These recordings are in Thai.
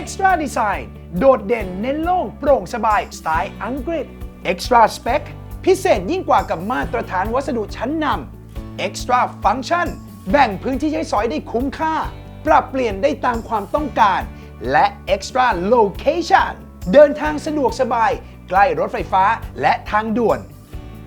Extra Design โดดเด่นเน้นโล่งโปร่งสบายสไตล์อังกฤษ Extra Spec พิเศษยิ่งกว่ากับมาตรฐานวัสดุชั้นนำ Extra Function แบ่งพื้นที่ใช้สอยได้คุ้มค่า ปรับเปลี่ยนได้ตามความต้องการ และ Extra Location เดินทางสะดวกสบาย ใกล้รถไฟฟ้าและทางด่วน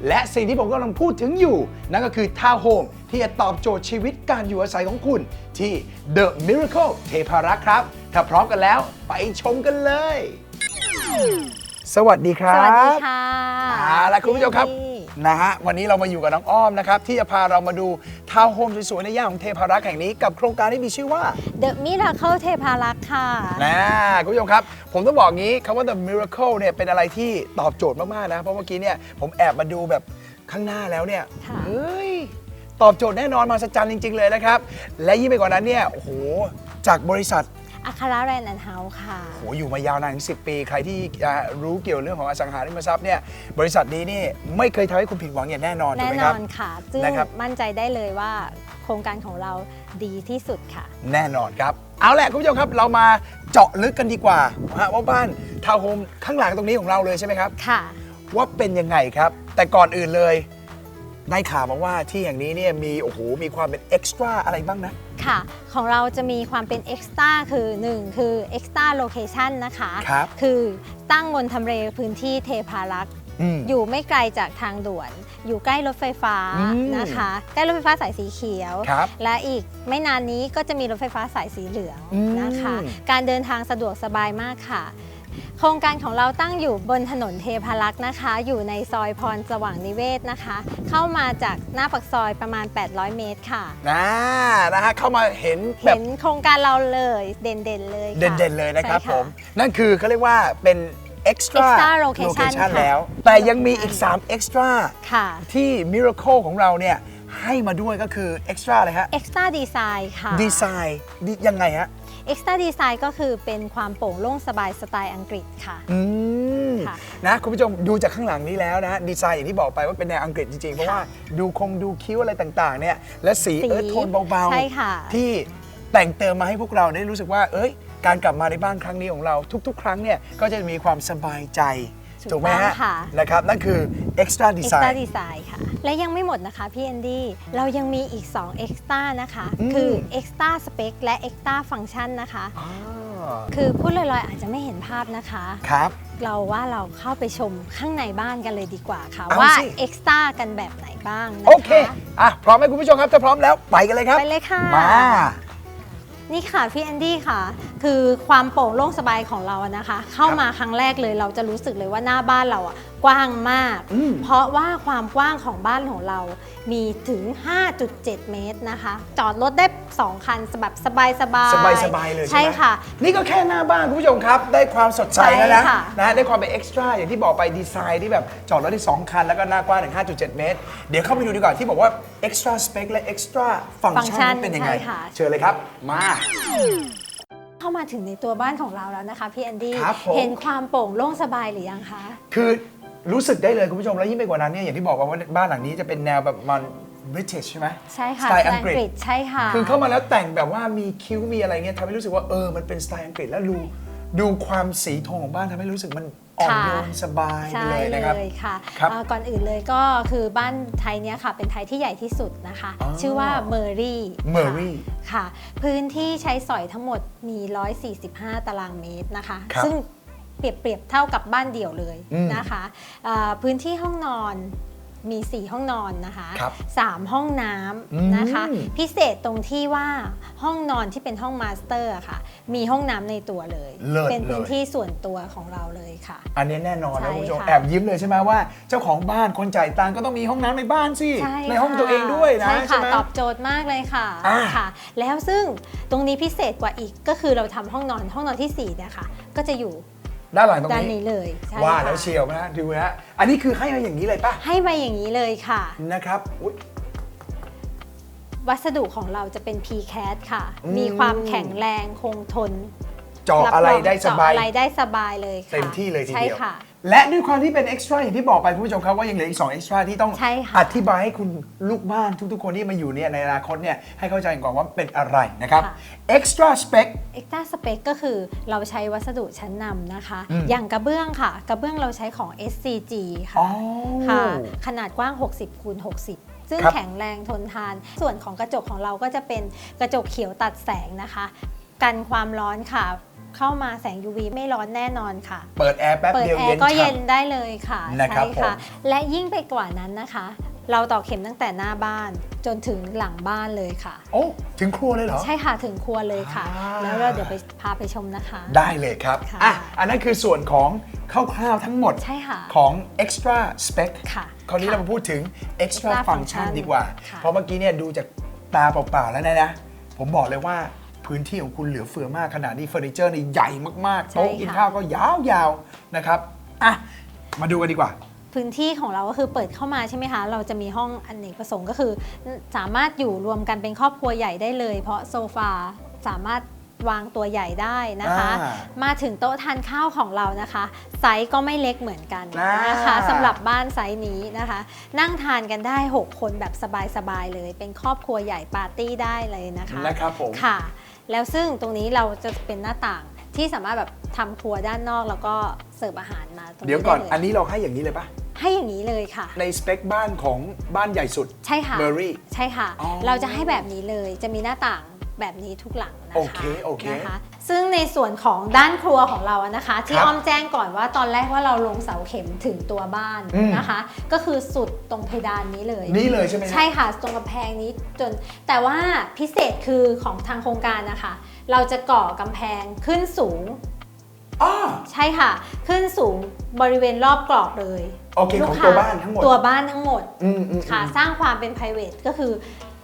และสิ่งที่ผมกำลังพูดถึงอยู่ นั่นก็คือทาวน์โฮมที่จะตอบโจทย์ชีวิตการอยู่อาศัยของคุณ ที่ The Miracle เทพารักษ์ครับ ถ้าพร้อมกันแล้วไปชมกันเลย สวัสดีคสรับวัสดีค่ะ เอาละคุณผู้ชมครับพี่ นะฮะวันนี้เรามาอยู่กับน้องอ้อมนะครับที่จะพาเรามาดูทาวน์โฮมสวยๆในย่านของเทพารักษ์แห่งนี้กับโครงการที่มีชื่อว่าเดอะมิราเคิลเทพารักษ์ค่ะ นะคุณผู้ชมครับ ผมต้องบอกงี้คำว่า the miracle เนี่ยเป็นอะไรที่ตอบโจทย์มากๆนะ เพราะเมื่อกี้เนี่ยผมแอบมาดูแบบข้างหน้าแล้วเนี่ยค่ะ เฮ้ย ตอบโจทย์แน่นอนมาสัจจันจริง ๆ เลยนะครับ และยิ่งไปกว่านั้นเนี่ยโอ้โหจากบริษัท อัคาราแรนด์แอนด์เฮาส์ค่ะ โหอยู่มายาวนานถึง 10 ปี ใครที่อ่ารู้เกี่ยวเรื่องของอสังหาริมทรัพย์เนี่ยบริษัทนี้นี่ไม่เคยทำให้คุณผิดหวังอย่างแน่นอนถูกแน่ไหมนครัอบ นค่ะ ซึ่งนะครับ มั่นใจได้เลยว่าโครงการของเราดีที่สุดค่ะ แน่นอนครับ เอาแหละคุณผู้ชมครับเรามาเจาะลึกกันดีกว่าฮะว่าบ้านทาวน์โฮมข้างหลังตรงนี้ของเราเลยใช่ไหมครับ ค่ะ ว่าเป็นยังไงครับ แต่ก่อนอื่นเลย ได้ข่าวมาว่าที่อย่างนี้เนี่ยมีโอ้โหมีความเป็นเอ็กซ์ตร้าอะไรบ้างนะ ค่ะ ของเราจะมีความเป็นเอ็กซ์ต้าคือ 1 คือเอ็กซ์ต้าโลเคชันนะคะครับคือตั้งบนทำเลพื้นที่เทพารักษ์ อืม อยู่ไม่ไกลจากทางด่วน อยู่ใกล้รถไฟฟ้าอืม นะคะ ใกล้รถไฟฟ้าสายสีเขียว ครับ และอีกไม่นานนี้ก็จะมีรถไฟฟ้าสายสีเหลืองอืมนะคะ การเดินทางสะดวกสบายมากค่ะ โครงการของเราตั้งอยู่บนถนนเทพารักษ์นะคะ อยู่ในซอยพรสว่างนิเวศนะคะ เข้ามาจากหน้าปากซอยประมาณ 800 เมตรค่ะ นะนะฮะเข้ามาเห็นแบเห็บนโครงการเราเลยเด่นๆเลยค่ะเด่นๆเลยนะครับใช่ ผม นั่นคือเขาเรียกว่าเป็น extra Extra location ค่ะ แล้ว แต่ยังมีอีก 3 extra ค่ะ ที่ miracle ของเราเนี่ยให้มาด้วยก็คือ extra อะไรฮะ Extra Design ค่ะ ดีไซน์ยังไงฮะ Extra Design ก็คือเป็นความโปร่งโล่งสบายสไตล์อังกฤษค่ะ อืมค่ะนะคุณผู้ชมดูจากข้างหลังนี้แล้วนะดีไซน์อย่างที่บอกไปว่าเป็นแนวอังกฤษจริงๆ เพราะว่าดูคงดูคิ้วอะไรต่างๆเนี่ยและสีสีเอิร์ธโทนเบาใช่ค่ะที่แต่งเติมมาให้พวกเราได้รู้สึกว่า เอ้ย การกลับมาในบ้านครั้งนี้ของเราทุก ๆ ครั้งเนี่ยก็จะมีความสบายใจ ถูกถูกไหมต้ฮะองค่ะ นะครับนั่นคือ extra Extra design Design ค่ะ และยังไม่หมดนะคะพี่แอนดี้เรายังมีอีก2 Extra นะคะ อืม คือ Extra Spec และ Extra Function นะคะ อ่าคือพูดลอยๆ อาจจะไม่เห็นภาพนะคะ ครับ เราว่าเราเข้าไปชมข้างในบ้านกันเลยดีกว่าค่ะ เอาว่าสิ Extra กันแบบไหนบ้างนะคะโอเคอะพร้อมไหมคุณผู้ชมครับถ้าพร้อมแล้วไปกันเลยครับ ไปเลยค่ะ มา นี่ค่ะพี่แอนดี้ค่ะ คือความโปร่งโล่งสบายของเราอะนะคะ เข้ามาครั้งแรกเลยเราจะรู้สึกเลยว่าหน้าบ้านเราอะ กว้างมาก อืม เพราะว่าความกว้างของบ้านของเรา มีถึง 5.7 เมตรนะคะ จอดรถได้ 2 คันแบบสบายสบายสบายสบายๆเลยใช่ใช่ไหมค่ะ นี่ก็แค่หน้าบ้านคุณผู้ชมครับ ได้ความสดใสแล้วนะใช่ค่ะนะได้ความเป็นเอ็กซ์ตร้าอย่างที่บอกไปดีไซน์ที่แบบจอดรถได้2คัน แล้วก็หน้ากว้างถึง 5.7 เมตร เดี๋ยวเข้าไปดูดีกว่าที่บอกว่า extra spec และ extra function เป็นยังไง ใช่ค่ะ เชิญเลยครับ มา เข้ามาถึงในตัวบ้านของเราแล้วนะคะพี่แอนดี้ครับผม เห็นความโปร่งโล่งสบายหรือยังคะ คือ รู้สึกได้เลยคุณผู้ชมแล้วยิ่งไปกว่านั้นเนี่ยอย่างที่บอกว่าบ้านหลังนี้จะเป็นแนวแบบมัน British ใช่ไหมใช่ค่ะสไตล์อังกฤษใช่ค่ะ คือเข้ามาแล้วแต่งแบบว่ามีคิ้วมีอะไรเงี้ยทำให้รู้สึกว่าเออมันเป็นสไตล์อังกฤษแล้วดูดูความสีโทนของบ้านทำให้รู้สึกมันอ่อนโยนค่ะสบายไปใช่เลยเลนะครับยค่ะครับเอ่อก่อนอื่นเลยก็คือบ้านไทยเนี้ยค่ะเป็นไทยที่ใหญ่ที่สุดนะคะอ๋อชื่อว่าเมอรี่ Murray ค่ะ พื้นที่ใช้สอยทั้งหมดมี 145 ตารางเมตรนะคะครับซึ่ง เปรียบเปรียบเท่ากับบ้านเดี่ยวเลยอืมนะคะเอ่อพื้นที่ห้องนอนมี 4 ห้องนอนนะคะครับ3ห้องน้อืมำนะคะ พิเศษตรงที่ว่าห้องนอนที่เป็นห้องมาสเตอร์อะค่ะ มีห้องน้ำในตัวเลย เลิศเป็นพื้นเลย ที่ส่วนตัวของเราเลยค่ะ อันนี้แน่นอนใช่นะคุณผู้ชมค่ะแอบยิ้มเลยใช่ไหมว่าเจ้าของบ้านคนจ่ายตังค์ก็ต้องมีห้องน้ำในบ้านสิใช่ในห้องค่ะตัวเองด้วยนะใช่ค่ะไหม ตอบโจทย์มากเลยค่ะอ่าค่ะ แล้วซึ่งตรงนี้พิเศษกว่าอีกก็คือเราทำห้องนอนห้องนอนที่4เนี่ยค่ะ ก็จะอยู่ ด้านหลังตรงด้านนี้นี้เลยใช่ว่าค่ะแล้วเชียวนะดูนะอันนี้คือให้มาอย่างนี้เลยปะให้มาอย่างนี้เลยค่ะ นะครับอุ๊ย วัสดุของเราจะเป็น PCAT ค่ะ อืม มีความแข็งแรงคงทนเจาะอะไรได้สบาย เจาะอะไรได้สบายเลยค่ะเต็มที่เลยทีเดียว ใช่ค่ะ และด้วยความที่เป็นเอ็กซ์ตร้าอย่างที่บอกไปคุณผู้ชมครับว่ายังเหลืออีก2เอ็กซ์ตร้าที่ต้องใช่ค่ะอธิบายให้คุณลูกบ้านทุกๆคนที่มาอยู่เนี่ยในอนาคตเนี่ยให้เข้าใจก่อนว่าเป็นอะไรนะครับค่ะ extra spec เอ็กซ์ต a สเปคก็คือเราใช้วัสดุชั้นนำนะคะ อืม อย่างกระเบื้องค่ะ กระเบื้องเราใช้ของ SCG ค่ะอ๋อค่ะ ขนาดกว้าง 60คูณ60 ซึ่งครับ แข็งแรงทนทาน ส่วนของกระจกของเราก็จะเป็นกระจกเขียวตัดแสงนะคะ กันความร้อนค่ะ เข้ามาแสง UV ไม่ร้อนแน่นอนค่ะ เปิดแอร์แป๊บเปิดเดียวแอเย็นร์ก็เย็นฉ่ำได้เลยค่ะนะครับใช่ค่ะ ผม และยิ่งไปกว่านั้นนะคะ เราต่อเข็มตั้งแต่หน้าบ้านจนถึงหลังบ้านเลยค่ะโอ้ถึงครัวเลยเหรอ ใช่ค่ะถึงครัวเลยค่ะ อ่า แล้วเราเดี๋ยวไปพาไปชมนะคะ ได้เลยครับค่ะ อะอันนั้นคือส่วนของคร่าวๆทั้งหมดใช่ค่ะ ของ extra spec ค่ะคราวนี้ค่ะเรามาพูดถึง extra extra function function ดีกว่า ค่ะ เพราะเมื่อกี้เนี่ยดูจากตาเปล่าๆแล้วนะนะ ผมบอกเลยว่า พื้นที่ของคุณเหลือเฟือมากขนาดนี้เฟอร์นิเจอร์นี่ใหญ่มากๆใช่โต๊ะกินค่ะข้าวก็ยาวๆนะครับอะมาดูกันดีกว่า พื้นที่ของเราก็คือเปิดเข้ามาใช่ไหมคะ เราจะมีห้องอนเนกประสงค์ก็คือ สามารถอยู่รวมกันเป็นครอบครัวใหญ่ได้เลย เพราะโซฟาสามารถวางตัวใหญ่ได้นะคะอ่ามาถึงโต๊ะทานข้าวของเรานะคะ ไซส์ก็ไม่เล็กเหมือนกันอ่านนะคะสำหรับบ้านไซส์นี้นะคะ นั่งทานกันได้ 6 คนแบบสบายๆเลย เป็นครอบครัวใหญ่ปาร์ตี้ได้เลยนะคะนะครับผมค่ะ แล้วซึ่งตรงนี้เราจะเป็นหน้าต่างที่สามารถแบบทำครัวด้านนอกแล้วก็เสิร์ฟอาหารมาตรงนี้เดี๋ยวก่อนไลอันนี้เราให้อย่างนี้เลยปะให้อย่างนี้เลยค่ะ ในสเปคบ้านของบ้านใหญ่สุด ใช่ค่ะ Berry ใช่ค่ะ อ๋อเราจะให้แบบนี้เลยจะมีหน้าต่างแบบนี้ทุกหลังนะคะโอเคโอเค นะคะ ซึ่งในส่วนของด้านครัวของเราอะนะคะ ที่ครับอ้อมแจ้งก่อนว่าตอนแรกว่าเราลงเสาเข็มถึงตัวบ้านอืม นะคะ ก็คือสุดตรงเพดานนี้เลย นี่เลยใช่ไหมฮะ ใช่ค่ะตรงกำแพงนี้จนแต่ว่าพิเศษคือของทางโครงการนะคะ เราจะก่อกำแพงขึ้นสูง อ๋อ ใช่ค่ะ ขึ้นสูงบริเวณรอบกรอบเลยโอเคลูกของค้ตัวบ้านทั้งหมด ตัวบ้านทั้งหมดอืมอืมค่ะอืมสร้างความเป็น p r i v a t ก็คือ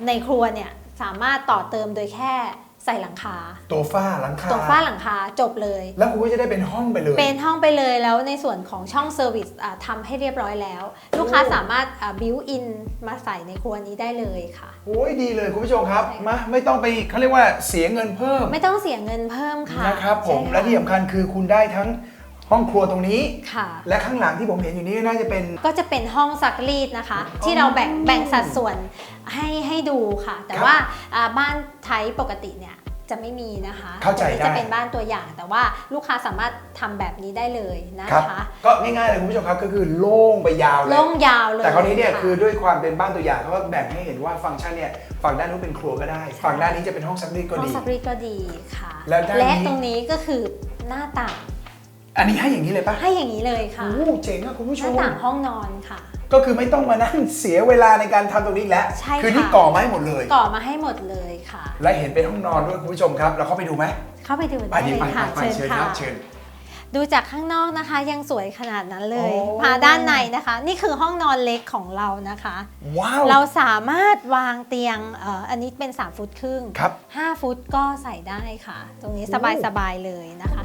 ในครัวเนี่ยสามารถต่อเติมโดยแค่ ใส่หลังคาตัวฝ้าหลังคาตรงฝ้าหลังคาจบเลย แล้วคุณก็จะได้เป็นห้องไปเลย เป็นห้องไปเลยแล้วในส่วนของช่องเซอร์วิสอะทำให้เรียบร้อยแล้ว ลูกค้าสามารถบิวอินมาใส่ในครัวนี้ได้เลยค่ะ โอ้ยดีเลยคุณผู้ชมครับใช่ค่ะมาไม่ต้องไปเขาเรียกว่าเสียเงินเพิ่มไม่ต้องเสียเงินเพิ่มค่ะนะครับผมใช่และที่สำคัญคือคุณได้ทั้งห้องครัวตรงนี้ ค่ะ และข้างหลังที่ผมเห็นอยู่นี้น่าจะเป็น ก็จะเป็นห้องซักรีดนะคะ ที่เราแบ่งแบ่งสัดส่วนให้ให้ดูค่ะ แต่ครับ ว่าอ่าบ้านไทยปกติเนี่ย จะไม่มีนะคะเข้าใจตรงนี้ได้จะเป็นบ้านตัวอย่าง แต่ว่าลูกค้าสามารถทำแบบนี้ได้เลยนะครับคะก็ง่ายๆเลยคุณผู้ชมครับก็คือโล่งไปยาวเลยโล่งยาวเลยแต่คราวนี้เนี่ยะคือด้วยความเป็นบ้านตัวอย่างเขาก็แบ่งให้เห็นว่าฟังก์ชันเนี่ยฝั่งด้านนู้นเป็นครัวก็ได้ ฝั่งด้านนี้จะเป็นห้องซักรีดก็ห้องดีซักรีดก็ดีค่ะ แล้วด้านนี้และตรงนี้ก็คือหน้าต่างอันนี้ให้อย่างนี้เลยปะให้อย่างนี้เลยค่ะโอ้เจ๋งอะคุณผู้หชน้ามต่างห้องนอนค่ะ ก็คือไม่ต้องมานั่งเสียเวลาในการทำตรงนี้อีกแล้วใช่คือนี่ค่ะก่อมาให้หมดเลย ก่อมาให้หมดเลยค่ะ และเห็นเป็นห้องนอนด้วยคุณผู้ชมครับ เราเข้าไปดูไหมเข้าไปดูไปได้ดิเลไปยค่ะไปเชิญครับเชิญดูจากข้างนอกนะคะยังสวยขนาดนั้นเลยโอ้มาด้านในนะคะ นี่คือห้องนอนเล็กของเรานะคะว้าวเราสามารถวางเตียงเอ่ออันนี้เป็น 3 ฟุตครึ่งครับ5ฟุตก็ใส่ได้ค่ะ ตรงนี้โอ้สบายๆเลยนะคะ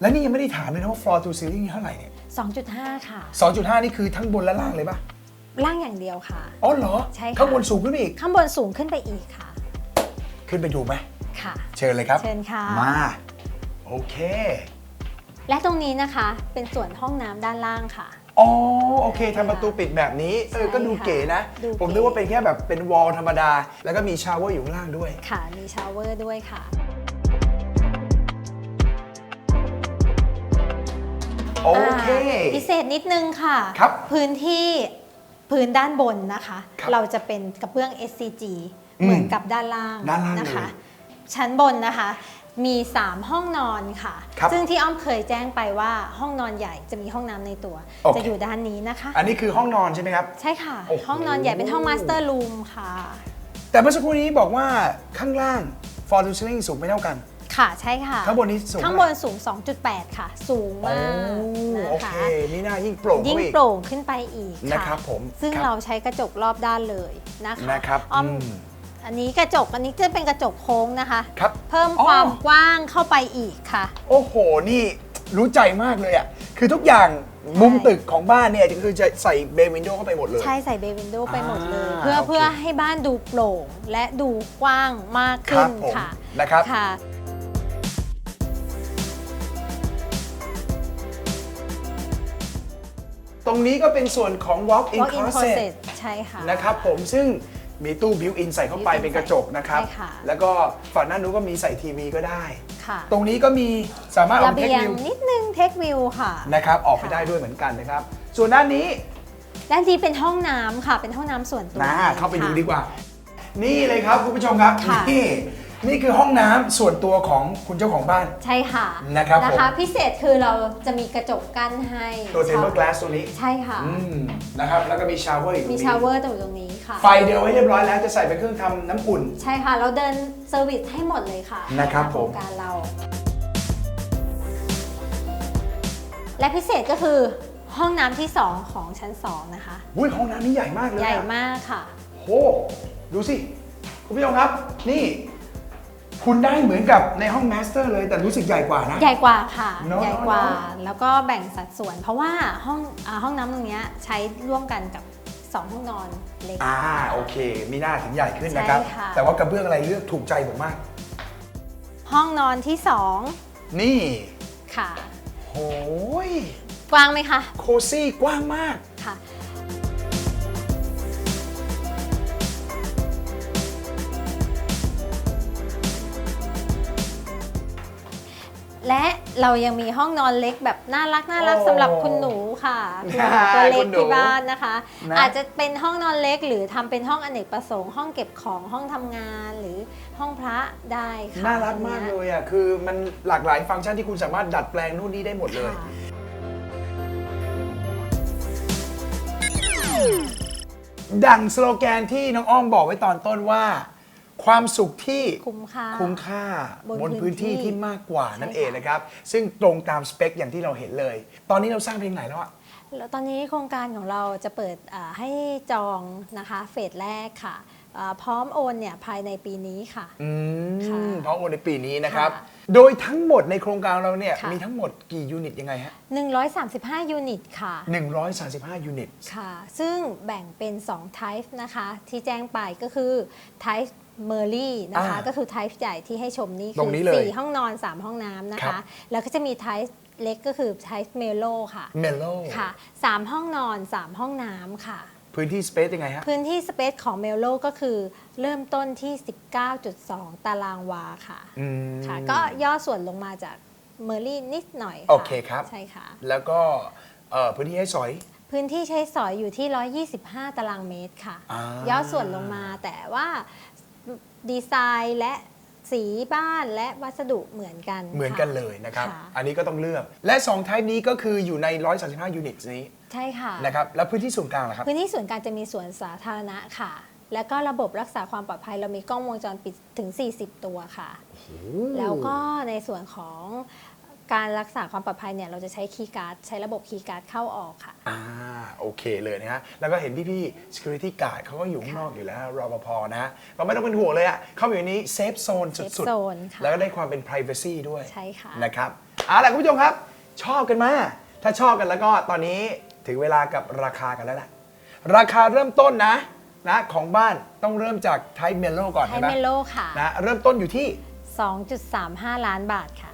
และนี่ยังไม่ได้ถามเลยนะว่า floor to ceiling เท่าไหร่เนี่ย2.5 ค่ะ 2.5 นี่คือทั้งบนและล่างเลยปะล่างอย่างเดียวค่ะ อ๋อเหรอใช่ค่ะ ข้างบนสูงขึ้นไปอีก ข้างบนสูงขึ้นไปอีกค่ะ ขึ้นไปดูไหม ค่ะ เชิญเลยครับ เชิญค่ะ มา โอเค และตรงนี้นะคะเป็นส่วนห้องน้ำด้านล่างค่ะ อ๋อ โอเคทำประตูปิดแบบนี้ เออใช่ก็ดูค่ะเก๋นะ ดูเก๋ ผมนึกว่าเป็นแค่แบบเป็นวอลธรรมดา แล้วก็มีชาวเวอร์อยู่ข้างล่างด้วย ค่ะ มีชาวเวอร์ด้วยค่ะ โอเคอ่าพิเศษนิดนึงค่ะครับพื้นที่พื้นด้านบนนะคะ ครับเราจะเป็นกระเบื้อง SCG อืมเหมือนกับด้านล่างด้านล่างนะคะเลยชั้นบนนะคะมี 3 ห้องนอนค่ะ ครับซึ่งที่อ้อมเคยแจ้งไปว่าห้องนอนใหญ่จะมีห้องน้ำในตัว โอเค จะอยู่ด้านนี้นะคะ อันนี้คือห้องนอนใช่ไหมครับ ใช่ค่ะ โอ้โห ห้องนอนใหญ่เป็นห้องมาสเตอร์รูมค่ะ แต่เมื่อสักครู่นี้บอกว่าข้างล่าง floor to ceiling สูงไม่เท่ากัน ค่ะใช่ค่ะ ข้างบนนี้สูงข้างบนสูง 2.8 ค่ะ สูงโอ้มากนะโอเค คะ นี่น่ายิ่งโปร่งยิ่งเข้าไปอีกโปร่งขึ้นไปอีกนะครับผมซึ่งครับ เราใช้กระจกรอบด้านเลยนะคะนะครับอ้อมอืม อันนี้กระจกอันนี้จะเป็นกระจกโค้งนะคะ ครับ เพิ่มอ๋อความกว้างเข้าไปอีกค่ะ โอ้โห นี่รู้ใจมากเลยอะ คือทุกอย่างมุมตึกของบ้านเนี่ยคือจะใส่เบวินโดเข้าไปหมดเลย ใช่ใส่เบวินโดว์ไปหมดเลย อ่าเพื่อโอเค เพื่อให้บ้านดูโปร่งและดูกว้างมากคขึ้รันผมค่ะนะครับ ค่ะ ตรงนี้ก็เป็นส่วนของ walk in walk in closet closet ใช่ค่ะ นะครับผมซึ่งมีตู้บิวอินใส่เข้าไป built-in เป็นกระจกนะครับ ใช่ค่ะ แล้วก็ฝั่งหน้านู้นก็มีใส่ทีวีก็ได้ ค่ะตรงนี้ก็มีสามารถออระกเทคเบียงวิวนิดนึงเทควิวค่ะ นะครับ ออกไปค่ะได้ด้วยเหมือนกันนะครับ ส่วนด้านนี้ด้านนี้เป็นห้องน้ำค่ะ เป็นห้องน้ำส่วนตัวนะเข้าไปดูค่ะ ดีกว่า นี่เลยครับคุณผู้ชมครับค่ะ นี่ นี่คือห้องน้ำส่วนตัวของคุณเจ้าของบ้าน ใช่ค่ะนะครับผม นะคะ พิเศษคือเราจะมีกระจกกั้นให้ตัวค่ะ table glass ตัวนี้ ใช่ค่ะ อืมนะครับ แล้วก็มีชาวเวอร์อีกตรงมีนี้ชาวเวอร์ตรงตรงนี้ค่ะ ไฟเดียวไว้เรียบร้อยแล้วจะใส่เป็นเครื่องทำน้ำอุ่น ใช่ค่ะ เราเดินเซอร์วิสให้หมดเลยค่ะนะครับโคผรมงการเรา และพิเศษก็คือห้องน้ำที่ 2 ของชั้น 2 นะคะ อุ้ยห้องน้ำนี่ใหญ่มากเลยใหญ่อะมากค่ะ โหดูสิ คุณผู้ชมครับ นี่ คุณได้เหมือนกับในห้องมาสเตอร์เลยแต่รู้สึกใหญ่กว่านะ ใหญ่กว่าค่ะ เนอะใหญ่กว่า เนอะแล้วก็แบ่งสัดส่วน เพราะว่าห้องอาห้องน้ำตรงเนี้ยใช้ร่วมกันกับ 2 ห้องนอนเล็ก อ่าโอเค มีหน้าถึงใหญ่ขึ้นนะครับ ใช่ค่ะ แต่ว่ากระเบื้องอะไรเลือกถูกใจผมมาก ห้องนอนที่ นี่2 ค่ะ โหยกว้างไหมคะ โคซี่กว้างมาก และเรายังมีห้องนอนเล็กแบบน่ารักน่ารักโอ้สำหรับคุณหนูค่ะคุณหนูตัวเล็คุกณหนูที่บ้านนะคะ นะ อาจจะเป็นห้องนอนเล็กหรือทำเป็นห้องอเนกประสงค์ ห้องเก็บของห้องทำงานหรือห้องพระได้ค่ะน่ารักมากตงเลนี้ยอะ คือมันหลากหลายฟังก์ชันที่คุณสามารถดัดแปลงนู่นนี่ได้หมดเลย ค่ะ ดังสโลแกนที่น้องอ้อมบอกไว้ตอนต้นว่า ความสุขที่คุ้มค่าคุ้มค่าบบนนพื้พื้นนที่ที่ที่มากกว่านั่นใช่เองค่ะนะครับ ซึ่งตรงตามสเปคอย่างที่เราเห็นเลย ตอนนี้เราสร้างเพลงไหนแล้วอะแล้วตอนนี้โครงการของเราจะเปิดอ่าให้จองนะคะเฟสแรกค่ะอ่าพร้อมโอนเนี่ยภายในปีนี้ค่ะอืค่ะมเพราะโอนในปีนี้นะครับค่ะโดยทั้งหมดในโครงการเราเนี่ยค่ะมีทั้งหมดกี่ยูนิตยังไงฮะ 135 ยูนิตค่ะ 135 ยูนิตค่ะ ซึ่งแบ่งเป็น2 type นะคะ ที่แจ้งไปก็คือ type m e r l y นะคะ อ่าก็คือ type ใหญ่ที่ให้ชมนี่ตคืรงนี้เลย4ห้องนอน 3 ห้องน้ำนะครัคะบแล้วก็จะมี type เล็กก็คือ type Melo ค่ะเมโลค่ะ3ห้องนอน 3 ห้องน้ำค่ะ พื้นที่สเปซยังไงฮะ พื้นที่สเปซของ Melo ก็คือเริ่มต้นที่ 19.2 ตารางวาค่ะอืม ค่ะ ก็ย่อส่วนลงมาจากเมอร์ลี่นิดหน่อยะโอเคครับ ใช่ค่ะ แล้วก็เอ่อพื้นที่ให้สอย พื้นที่ใช้สอยอยู่ที่ 125 ตารางเมตรค่ะ อ่าย่อส่วนลงมาแต่ว่า ดีไซน์และสีบ้านและวัสดุเหมือนกันเหมือนค่ะกันเลยนะครับ ค่ะ อันนี้ก็ต้องเลือก และ2 type นี้ก็คืออยู่ใน 135 ยูนิตนี้ใช่ค่ะ นะครับ แล้วพื้นที่ส่วนกลางล่ะครับ พื้นที่ส่วนกลางจะมีสวนสาธารณะค่ะ แล้วก็ระบบรักษาความปลอดภัยเรามีกล้องวงจรปิดถึง 40 ตัวค่ะ แล้วก็ในส่วนของ การรักษาความปลอดภัยเนี่ยเราจะใช้คีย์การ์ดใช้ระบบคีย์การ์ดเข้าออกค่ะ อ่าโอเคเลยนะฮะ แล้วก็เห็นพี่ๆ security guard เขาก็อยู่ข้างนอกอยู่แล้วรปภนะฮะเราไม่ต้องเป็นห่วงเลยอะเข้ามาอยู่ในนี้ safe zone สุด Safe zone ค่ะแล้วก็ได้ความเป็น privacy ด้วยใช่ค่ะ นะครับเอาล่ะคุณผู้ชมครับ ชอบกันไหมาถ้าชอบกันแล้วก็ตอนนี้ถึงเวลากับราคากันแล้วล่ะ ราคาเริ่มต้นนะนะของบ้านต้องเริ่มจาก Type Melo ก่อนไทใช่ยไหมเมโลค่ะนะเริ่มต้นอยู่ที่ 2.35 ล้านบาทค่ะ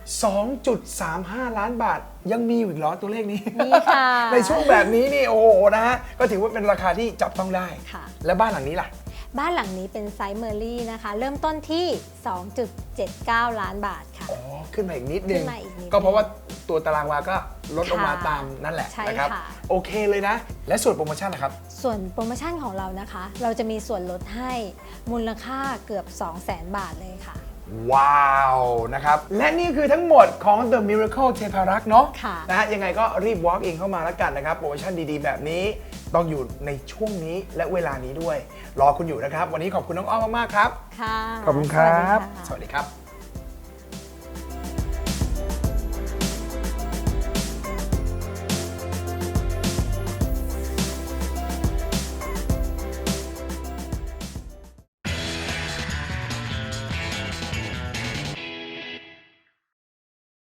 2.35 ล้านบาทยังมีอยู่อีกเหรอตัวเลขนี้ มีค่ะ ในช่วงแบบนี้นี่โอ้โหนะฮะก็ถือว่าเป็นราคาที่จับต้องได้ ค่ะ และบ้านหลังนี้ล่ะ บ้านหลังนี้เป็นไซส์เมอร์ลี่นะคะ เริ่มต้นที่ 2.79 ล้านบาทค่ะ อ๋อ ขึ้นมาอีกนิดนึขึ้งนมาอีกนิดก็เพราะว่าตัวตารางวาก็ลดลงมาค่ะตามนั่นแหละใช่นะครับ ค่ะ โอเคเลยนะ และส่วนโปรโมชั่นนะครับ ส่วนโปรโมชั่นของเรานะคะ เราจะมีส่วนลดให้มูลค่าเกือบ 200,000 บาทเลยค่ะ ว้าวนะครับ และนี่คือทั้งหมดของ The Miracle เทพารักษ์เนาะค่ะนะฮะยังไงก็รีบ walk in เข้ามาแล้วกันนะครับ โปรโมชั่นดีๆ แบบนี้ ต้องอยู่ในช่วงนี้และเวลานี้ด้วย รอคุณอยู่นะครับ วันนี้ขอบคุณน้องอ้อมมากๆครับ ค่ะ ขอบคุณครับ สวัสดีค่ะสวัสดีครับ